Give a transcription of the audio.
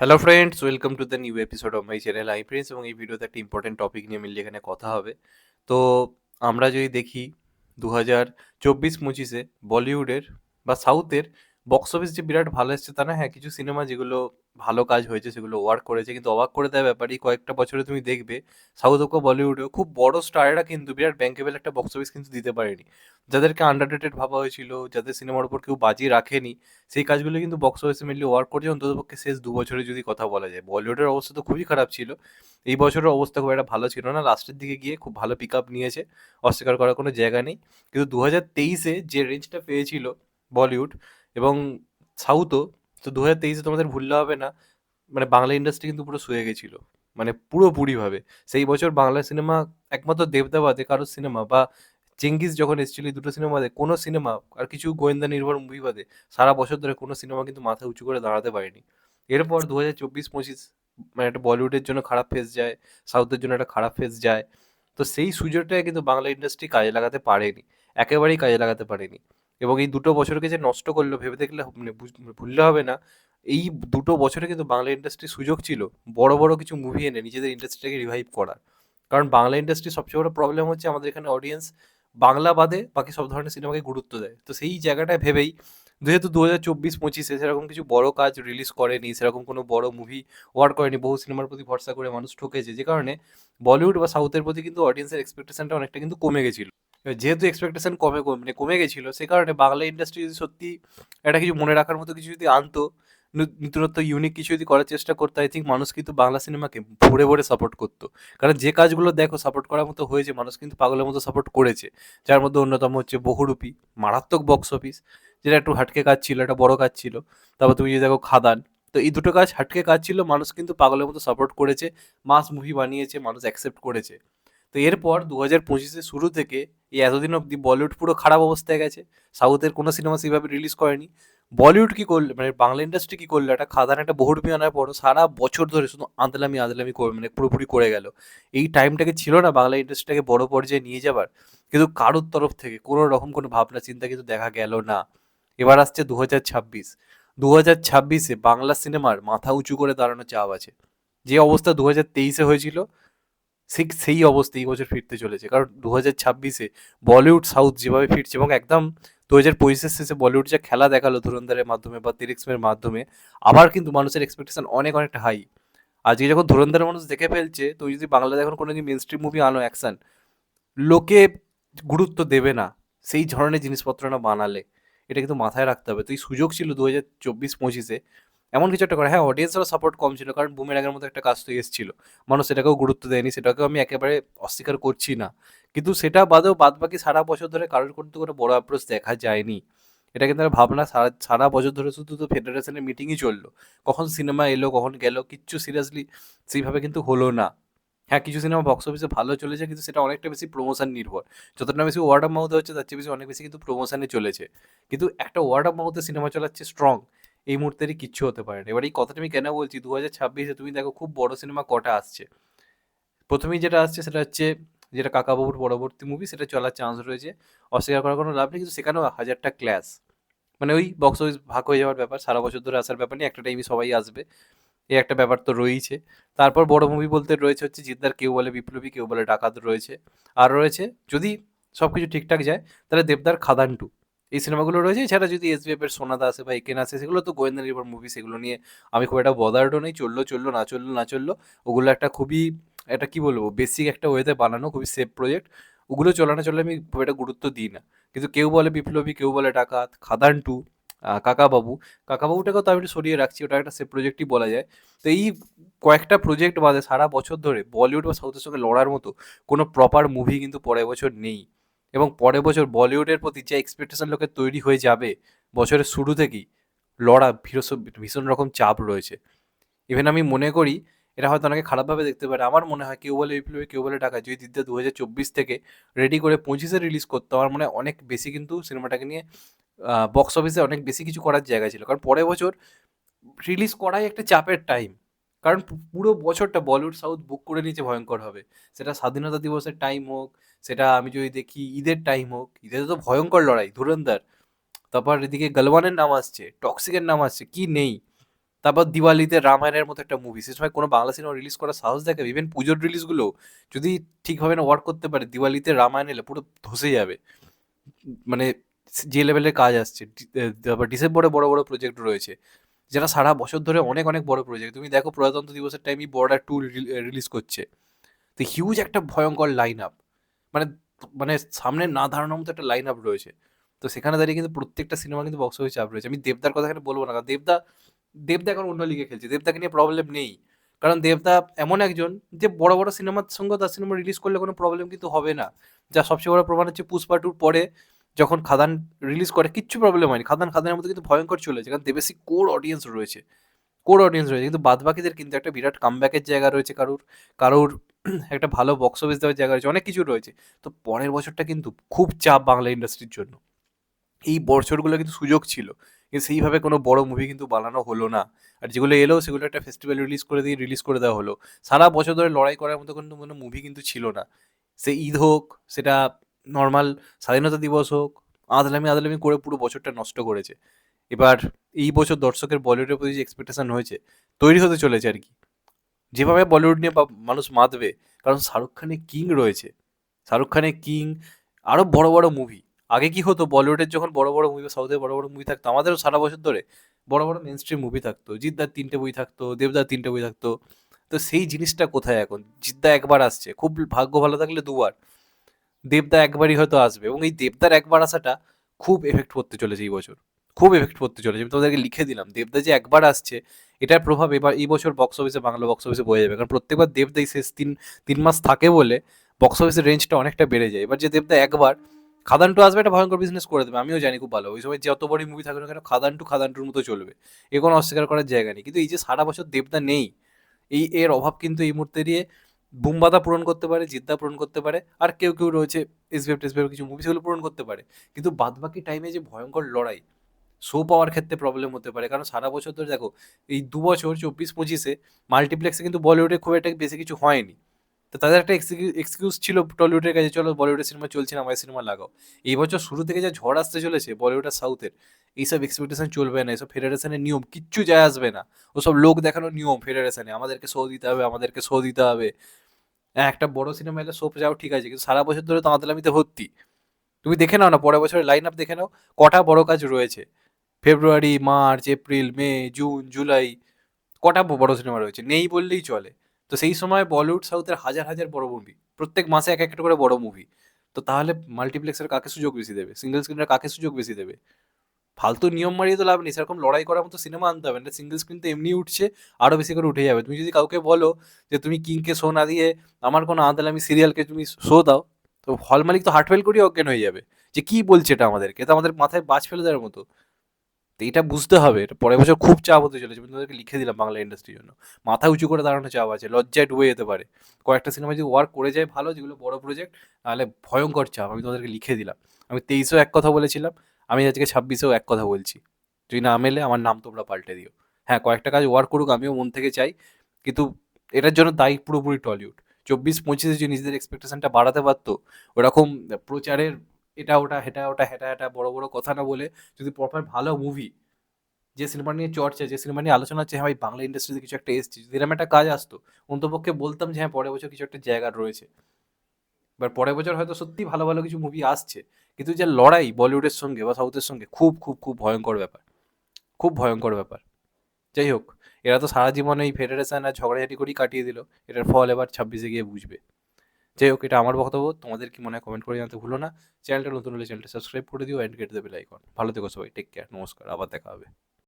Hello friends welcome to the new episode of my channel I Prince এবং এই ভিডিওতে একটা ইম্পর্টেন্ট টপিক নিয়ে মিলিয়ে এখানে কথা হবে। তো আমরা যদি দেখি দু হাজার চব্বিশ পঁচিশে বলিউডের বা সাউথের বক্স অফিস যে বিরাট ভালো এসছে তা না হ্যাঁ কিছু সিনেমা যেগুলো ভালো কাজ হয়েছে সেগুলো ওয়ার্ক করেছে, কিন্তু অবাক করে দেওয়ার ব্যাপারই কয়েকটা বছরে তুমি দেখবে সাউথ হোক বলিউডেও খুব বড় স্টারেরা কিন্তু বিরাট ব্যাঙ্কেবল একটা বক্স অফিস কিন্তু দিতে পারেনি। যাদেরকে আন্ডাররেটেড ভাবা হয়েছিল, যাদের সিনেমার উপর কেউ বাজি রাখেনি, সেই কাজগুলো কিন্তু বক্স অফিসে মেনলি ওয়ার্ক করছে, অন্ততপক্ষে শেষ দু বছরে যদি কথা বলা যায়। বলিউডের অবস্থা তো খুবই খারাপ ছিল। এই বছরের অবস্থা খুব একটা ভালো ছিল না লাস্টের দিকে গিয়ে খুব ভালো পিক আপ নিয়েছে, অস্বীকার করার কোনো জায়গা নেই। কিন্তু দু হাজার তেইশে যে রেঞ্জটা পেয়েছিল বলিউড এবং সাউথও তো দু হাজার তেইশে তোমাদের ভুললে হবে না। মানে বাংলা ইন্ডাস্ট্রি কিন্তু পুরো শুয়ে গেছিল। মানে পুরোপুরিভাবে। সেই বছর বাংলা সিনেমা একমাত্র দেবদাবাদে কারোর সিনেমা বা চেঙ্গিস যখন এসেছিল এই দুটো সিনেমা বাদে, কোনো সিনেমা আর কিছু গোয়েন্দা নির্ভর মুভি বাদে, সারা বছর ধরে কোনো সিনেমা কিন্তু মাথা উঁচু করে দাঁড়াতে পারেনি। এরপর দু হাজার চব্বিশ, পঁচিশ মানে একটা বলিউডের জন্য খারাপ ফেস যায় সাউথের জন্য একটা খারাপ ফেস যায়। তো সেই সুযোগটা কিন্তু বাংলা ইন্ডাস্ট্রি কাজে লাগাতে পারেনি। একেবারেই কাজে লাগাতে পারেনি। এবং এই দুটো বছরকে যে নষ্ট করল, ভেবে দেখলে মানে ভুললে হবে না। এই দুটো বছরে কিন্তু বাংলা ইন্ডাস্ট্রির সুযোগ ছিল বড় বড় কিছু মুভি এনে নিজেদের ইন্ডাস্ট্রিটাকে রিভাইভ করার। কারণ বাংলা ইন্ডাস্ট্রির সবচেয়ে বড় প্রবলেম হচ্ছে আমাদের এখানে অডিয়েন্স বাংলা বাদে বাকি সব ধরনের সিনেমাকে গুরুত্ব দেয়। তো সেই জায়গাটায় ভেবেই যেহেতু দু হাজার চব্বিশ, পঁচিশে সেরকম কিছু বড় কাজ রিলিজ করেনি, সেরকম কোনো বড় মুভি ওয়ার্ক করেনি, বহু সিনেমার প্রতি ভরসা করে মানুষ ঠকেছে। যে কারণে বলিউড বা সাউথের প্রতি কিন্তু অডিয়েন্সের এক্সপেকটেশনটা অনেকটা কিন্তু কমে গেছিল। যেহেতু এক্সপেকটেশন কমে কমে- মানে কমে গেছিল, সে কারণে বাংলা ইন্ডাস্ট্রি যদি সত্যি একটা কিছু মনে রাখার মতো কিছু যদি আনতো নতুনত্ব ইউনিক কিছু যদি করার চেষ্টা করতো আই থিঙ্ক মানুষ কিন্তু বাংলা সিনেমাকে ভরে ভরে সাপোর্ট করতো। কারণ যে কাজগুলো দেখো সাপোর্ট করার মতো হয়েছে, মানুষ কিন্তু পাগলের মতো সাপোর্ট করেছে। যার মধ্যে অন্যতম হচ্ছে বহুরূপী, মারাত্মক বক্স অফিস যেটা একটু হাটকে কাজ ছিল, একটা বড় কাজ ছিল। তারপর তুমি যদি দেখো খাদান, তো এই দুটো কাজ হাটকে কাজ ছিল, মানুষ কিন্তু পাগলের মতো সাপোর্ট করেছে মাস মুভি বানিয়েছে, মানুষ অ্যাকসেপ্ট করেছে। তো এরপর দু হাজার পঁচিশের শুরু থেকে এই এতদিন অবধি বলিউড পুরো খারাপ অবস্থায় গেছে। সাউথের কোনো সিনেমা সেভাবে রিলিজ করেনি। বলিউড কি করলে মানে বাংলা ইন্ডাস্ট্রি কি করল, একটা খাদান একটা বহুরূপী আনার পর সারা বছর ধরে শুধু আঁদলামি আঁদলামি করে মানে পুরোপুরি করে গেল। এই টাইমটাকে ছিল না বাংলা ইন্ডাস্ট্রিটাকে বড় পর্যায়ে নিয়ে যাবার। কিন্তু কারোর তরফ থেকে কোনো রকম কোনো ভাবনা চিন্তা কিন্তু দেখা গেল না। এবার আসছে দু হাজার ছাব্বিশ। দু হাজার ছাব্বিশে বাংলা সিনেমার মাথা উঁচু করে দাঁড়ানো চাপ আছে। যে অবস্থা দু হাজার তেইশে হয়েছিল ঠিক সেই অবস্থা এই বছর ফিরতে চলেছে। কারণ দু হাজার ছাব্বিশে বলিউড সাউথ যেভাবে ফিরছে এবং একদম দু হাজার পঁচিশের শেষে বলিউড যে খেলা দেখাল ধুরন্ধরের মাধ্যমে বা তিরিক্সমের মাধ্যমে, আবার কিন্তু মানুষের এক্সপেকটেশন অনেক অনেকটা হাই আজকে যখন ধুরন্ধরের মানুষ দেখে ফেলছে তো যদি বাংলাদেশ এখন কোনো মেন স্ট্রিম মুভি আনো অ্যাকশন লোকে গুরুত্ব দেবে না সেই ধরনের জিনিসপত্র না বানালে। এটা কিন্তু মাথায় রাখতে হবে। তো এই সুযোগ ছিল দু হাজার চব্বিশ পঁচিশে। এমন কিছু একটা করে। হ্যাঁ অডিয়েন্সেরও সাপোর্ট কম ছিল, কারণ বুমের আগের মতো একটা কাজ তো এসেছিল। মানুষ সেটাকেও গুরুত্ব দেয়নি, সেটাকেও আমি একেবারে অস্বীকার করছি না। কিন্তু সেটা বাদেও বাদ বাকি সারা বছর ধরে কারোর করতে কোনো বড় অ্যাপ্রোচ দেখা যায়নি। এটা কিন্তু ভাবনা, সারা সারা বছর ধরে শুধু তো ফেডারেশনের মিটিংই চলল। কখন সিনেমা এলো, কখন গেল, কিচ্ছু সিরিয়াসলি সেইভাবে কিন্তু হলো না। হ্যাঁ কিছু সিনেমা বক্স অফিসে ভালো চলেছে, কিন্তু সেটা অনেকটা বেশি প্রমোশন নির্ভর। যতটা বেশি ওয়ার্ড অফ মাউথ হচ্ছে, তার চেয়ে বেশি অনেক বেশি কিন্তু প্রমোশনে চলেছে। কিন্তু একটা ওয়ার্ড অফ মাউথে সিনেমা চলাচ্ছে স্ট্রং এই মুহূর্তেরই কিচ্ছু হতে পারে না এবার এই কথাটা আমি কেন বলছি? দু হাজার ছাব্বিশে তুমি দেখো খুব বড় সিনেমা কটা আসছে। প্রথমেই যেটা আসছে সেটা হচ্ছে যেটা কাকাবাবুর পরবর্তী মুভি সেটা চলার চান্স রয়েছে। অস্বীকার করার কোনো লাভ নেই, কিন্তু সেখানেও হাজারটা ক্ল্যাশ মানে ওই বক্স অফিস ভাগ হয়ে যাওয়ার ব্যাপার, সারা বছর ধরে আসার ব্যাপার নেই, একটা টাইমে সবাই আসবে। এই একটা ব্যাপার তো রয়েইছে। তারপর বড় মুভি বলতে রয়েছে হচ্ছে জিদ্দার কেউ বলে বিপ্লবী, কেউ বলে ডাকাত রয়েছে। আর রয়েছে যদি সব কিছু ঠিকঠাক যায়, তাহলে দেবদার খাদান টু এই সিনেমাগুলো রয়েছে। এছাড়া যদি এস এর সোনাদা আসে বা একেন আসে সেগুলো তো গোয়েন্দা নির্ভর মুভি সেগুলো নিয়ে আমি খুব একটা বদার্ডও নেই। চলল চলল, না চলল না চলল, ওগুলো একটা খুবই একটা কি বলব বেসিক একটা ওয়েতে বানানো, খুবই সেফ প্রজেক্ট ওগুলো চলে আমি খুব একটা গুরুত্ব দিই না। কিন্তু কেউ বলে বিপ্লবী, কেউ বলে ডাকাত, খাদান টু কাকাবাবু। কাকাবাবুটাকেও তো আমি একটু সরিয়ে রাখছি, ওটা একটা সেফ প্রজেক্টই বলা যায়। তো এই কয়েকটা প্রজেক্ট বাদে সারা বছর ধরে বলিউড বা সাউথের সঙ্গে লড়ার মতো কোনো প্রপার মুভি কিন্তু পরের বছর নেই। এবং পরের বছর বলিউডের প্রতি যে এক্সপেকটেশন লোকের তৈরি হয়ে যাবে, বছরের শুরু থেকেই লড়া ভীষণ রকম চাপ রয়েছে। ইভেন আমি মনে করি এটা হয়তো অনেকে খারাপভাবে দেখতে পারে। আমার মনে হয় কেউ বলে বিপ্লবী, কেউ বলে টাকা যদি দিদি দু হাজার চব্বিশ থেকে রেডি করে পঁচিশে রিলিজ করতো, আমার মনে হয় অনেক বেশি কিন্তু সিনেমাটাকে নিয়ে বক্স অফিসে অনেক বেশি কিছু করার জায়গা ছিল। কারণ পরের বছর রিলিজ করাই একটা চাপের টাইম কারণ পুরো বছরটা বলিউড সাউথ বুক করে নিয়েছে ভয়ঙ্কর হবে সেটা স্বাধীনতা দিবসের টাইম হোক, সেটা আমি যদি দেখি ঈদের টাইম হোক, ঈদের তো ভয়ঙ্কর লড়াই, ধুরন্ধর। তারপর এদিকে গলওয়ানের নাম আসছে টক্সিকের নাম আসছে, কি নেই? তারপর দিওয়ালিতে রামায়ণের মতো একটা মুভি সে সময় কোনো বাংলা সিনেমা রিলিজ করার সাহস দেখাবে ইভেন পুজোর রিলিজগুলো যদি ঠিকভাবে না ওয়ার্ক করতে পারে, দিওয়ালিতে রামায়ণ এলে পুরো ধসে যাবে। মানে যে লেভেলের কাজ আসছে তারপর ডিসেম্বরে বড় বড় প্রজেক্ট রয়েছে। যেটা সারা বছর ধরে অনেক অনেক বড় প্রজেক্ট তুমি দেখো প্রজাতন্ত্র দিবসের টাইমই বর্ডার টু রিলিজ করছে। তো হিউজ একটা ভয়ঙ্কর লাইন আপ মানে মানে সামনে না দাঁড়ানোর মতো একটা লাইন আপ রয়েছে। তো সেখানে দাঁড়িয়ে কিন্তু প্রত্যেকটা সিনেমা কিন্তু বক্স অফিস চাপ রয়েছে। আমি দেবদার কথা এখানে বলব না, কারণ দেবদা দেবদা এখন অন্য লিগে খেলছে। দেবদাকে নিয়ে প্রবলেম নেই। কারণ দেবদা এমন একজন যে বড় বড় সিনেমার সঙ্গে তার সিনেমা রিলিজ করলে কোনো প্রবলেম কিন্তু হবে না। যা সবচেয়ে বড় প্রমাণ হচ্ছে পুষ্পা টুর পরে যখন খাদান রিলিজ করে, কিচ্ছু প্রবলেম হয়নি। খাদান খাদানের মধ্যে কিন্তু ভয়ঙ্কর চলেছে কারণ দেবেশি কোর অডিয়েন্স রয়েছে। কোর অডিয়েন্স রয়েছে। কিন্তু বাদবাকিদের কিন্তু একটা বিরাট কামব্যাকের জায়গা রয়েছে কারুর। কারুর একটা ভালো বক্স অফিস দেওয়ার জায়গা রয়েছে। অনেক কিছু রয়েছে। তো পরের বছরটা কিন্তু খুব চাপ বাংলা ইন্ডাস্ট্রির জন্য। এই বছরগুলো কিন্তু সুযোগ ছিল। কিন্তু সেইভাবে কোনো বড় মুভি কিন্তু বানানো হলো না। আর যেগুলো এলো, সেগুলো একটা ফেস্টিভ্যাল রিলিজ করে দিয়ে রিলিজ করে দেওয়া হলো। সারা বছর ধরে লড়াই করার মতো কোনো কোনো মুভি কিন্তু ছিল না। সে ঈদ হোক, সেটা নর্মাল স্বাধীনতা দিবস হোক, আদলামি আদলামি করে পুরো বছরটা নষ্ট করেছে। এবার এই বছর দর্শকের বলিউডের প্রতি যে এক্সপেকটেশন হয়েছে তৈরি হতে চলেছে আর কি। যেভাবে বলিউড নিয়ে মানুষ মাতবে, কারণ শাহরুখ খানের কিং রয়েছে। শাহরুখ খানের কিং আরও বড় বড় মুভি আগে কি হতো, বলিউডের যখন বড় বড় মুভি সাউথের বড় বড় মুভি থাকতো, আমাদেরও সারা বছর ধরে বড় বড় মেন স্ট্রিম মুভি থাকতো। জিদ্দার তিনটে বই থাকতো, দেবদার তিনটে বই থাকতো। তো সেই জিনিসটা কোথায় এখন? জিদ্দা একবার আসছে, খুব ভাগ্য ভালো থাকলে দুবার। দেবদা একবারই হয়তো আসবে এবং এই দেবদার একবার আসাটা খুব এফেক্ট করতে চলেছে এই বছর। খুব এফেক্ট করতে চলেছে। আমি তোমাদেরকে লিখে দিলাম, দেবদা যে একবার আসছে, এটার প্রভাব এবার এই বছর বক্স অফিসে বাংলা বক্স অফিসে বয়ে যাবে। কারণ প্রত্যেকবার দেবদা এই শেষ তিন তিন মাস থাকে বলে বক্স অফিসের রেঞ্জটা অনেকটা বেড়ে যায়। এবার যে দেবদা একবার, খাদান টু আসবে একটা ভয়ঙ্কর বিজনেস করে দেবে। আমিও জানি খুব ভালো। ওই সময় যত বড় মুভি থাকবে না কেন, খাদান টু খাদান টুর মতো চলবে। এ কোনো অস্বীকার করার জায়গা নেই। কিন্তু এই যে সারা বছর দেবদা নেই, এই, এর অভাব কিন্তু এই মুহূর্তে দিয়ে বুমবাদা পূরণ করতে পারে, জিদ্দা পূরণ করতে পারে, আর কেউ কেউ রয়েছে এসবিএফ টেসবিএফ কিছু মুভি সেগুলো পূরণ করতে পারে। কিন্তু বাদবাকি টাইমে যে ভয়ঙ্কর লড়াই শো পাওয়ার ক্ষেত্রে প্রবলেম হতে পারে। কারণ সারা বছর ধরে দেখো, এই দু বছর, চব্বিশ, পঁচিশে মাল্টিপ্লেক্সে কিন্তু বলিউডে খুব একটা বেশি কিছু হয়নি। তো তাদের একটা এক্সকিউজ ছিল টলিউডের কাছে, চলো বলিউডের সিনেমা চলছে না, আমাদের সিনেমা লাগাও। এই বছর শুরু থেকে যা ঝড় আসতে চলেছে, বলিউড আর সাউথের এইসব এক্সপেকটেশন চলবে না এইসব ফেডারেশনের নিয়ম কিচ্ছু যায় আসবে না। ওসব লোক দেখানোর নিয়ম ফেডারেশনে আমাদেরকে শো দিতে হবে, আমাদেরকে শো দিতে হবে। হ্যাঁ একটা বড় সিনেমা এলে শো যাও, ঠিক আছে, কিন্তু সারা বছর ধরে তো আমাদের ভর্তি। তুমি দেখে নাও না, পরের বছরের লাইন আপ দেখে নাও, কটা বড় কাজ রয়েছে। ফেব্রুয়ারি, মার্চ, এপ্রিল, মে, জুন, জুলাই, কটা বড় সিনেমা রয়েছে, নেই বললেই চলে। তো সেই সময় বলিউড সাউথের হাজার হাজার বড় মুভি প্রত্যেক মাসে এক একটা করে বড় মুভি তো তাহলে মাল্টিপ্লেক্সের কাকে সুযোগ বেশি দেবে? সিঙ্গেল স্ক্রিনের কাকে সুযোগ বেশি দেবে? ফালতু নিয়ম মারিয়ে তো লাভ নেই, সেরকম লড়াই করার মতো সিনেমা আনতে হবে। না সিঙ্গেল স্ক্রিন তো এমনি উঠছে আরও বেশি করে উঠে যাবে। তুমি যদি কাউকে বলো যে তুমি কিংকে শো না দিয়ে আমার কোনো আদালামি সিরিয়ালকে তুমি শো দাও, তো হল মালিক তো হার্ট ফেল করিয়ে অজ্ঞান হয়ে যাবে। যে কি বলছে এটা আমাদেরকে? এটা আমাদের মাথায় বাজ ফেলে দেওয়ার মতো। তো এটা বুঝতে হবে। পরের বছর খুব চাপ হতে চলেছে, আমি তোমাদেরকে লিখে দিলাম বাংলা ইন্ডাস্ট্রির জন্য। মাথা উঁচু করে দাঁড়ানো চাপ আছে, লজ্জায় ডুবে যেতে পারে। কয়েকটা সিনেমা যদি ওয়ার্ক করে যায় ভালো, যেগুলো বড় প্রজেক্ট তাহলে ভয়ঙ্কর চাপ, আমি তোমাদেরকে লিখে দিলাম। আমি তেইশেও এক কথা বলেছিলাম, আমি আজকে ছাব্বিশেও এক কথা বলছি। যদি না মেলে আমার নাম তোমরা পাল্টে দিও। হ্যাঁ কয়েকটা কাজ ওয়ার্ক করুক, আমিও মন থেকে চাই, কিন্তু এটার জন্য দায়ী পুরোপুরি টলিউড চব্বিশ পঁচিশে যে নিজেদের এক্সপেকটেশনটা বাড়াতে পারতো, ওরকম প্রচারের এটা ওটা, হেটা ওটা, হেটা হেটা, বড় বড় কথা না বলে যদি প্রপার ভালো মুভি যে সিনেমা নিয়ে চর্চা, যে সিনেমা নিয়ে আলোচনা হচ্ছে হ্যাঁ ভাই বাংলা ইন্ডাস্ট্রিতে কিছু একটা এসছে, যদি এরকম একটা কাজ আসতো, অন্তপক্ষে বলতাম যে হ্যাঁ পরের বছর কিছু একটা জায়গা রয়েছে। এবার পরের বছর হয়তো সত্যি ভালো ভালো কিছু মুভি আসছে, কিন্তু যে লড়াই বলিউডের সঙ্গে বা সাউথের সঙ্গে খুব খুব খুব ভয়ঙ্কর ব্যাপার। খুব ভয়ঙ্কর ব্যাপার। যাই হোক, এরা তো সারা জীবন এই ফেডারেশন আর ঝগড়াঝাটি করেই কাটিয়ে দিল, এটার ফল এবার ছাব্বিশে গিয়ে বুঝবে। যাই হোক, এটা আমার বক্তব্য। তোমাদের কি মনে হয় কমেন্ট করে জানাতে ভুলো না। চ্যানেলটা নতুন হলে চ্যানেলটা সাবস্ক্রাইব করে দিও অ্যান্ড গেট দেবে লাইকন ভালো থেকো সবাই টেক কেয়ার নমস্কার, আবার দেখা হবে।